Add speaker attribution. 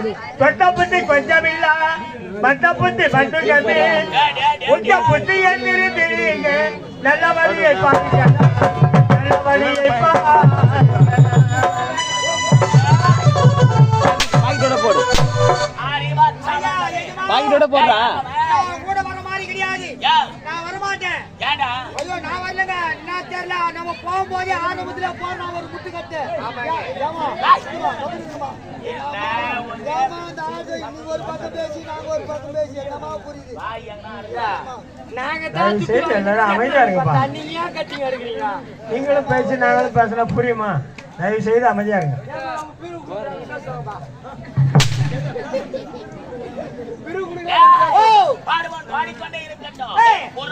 Speaker 1: புத்தி கொஞ்சம் இல்ல மத்த புத்தி பட்டு கம்மி உச்ச புத்தி எந்திரிங்க நல்ல வழியை பாருங்க. நல்ல வழியை பாருங்க
Speaker 2: போடு. பாக்கெட்டோட போடுறா.
Speaker 3: கூட வர மாதிரி கிடையாது. நான் வரமாட்டேன். ஐயோ நான் வரலங்க. என்ன தெரியல. நம்ம போகும்போதே ஆரம்பத்துல போறோம் ஒரு முட்டு கட்டு? ஏமா, இவங்க ஒரு பக்கம் பேசி நாங்க ஒரு பக்கம் பேசி என்னமா புரியுது? நாங்க
Speaker 1: தயவு செய்து எல்லாரும் அமைதியா இருங்கப்பா.
Speaker 3: தண்ணியா கட்டி எடுக்கிறீங்க
Speaker 1: நீங்களும் பேசி நாங்களும் பேசினா புரியுமா? தயவு செய்து அமைதியா இருங்க.
Speaker 4: பாடுவான் பாடிக்கொண்டே இருக்கட்டும். ஒரு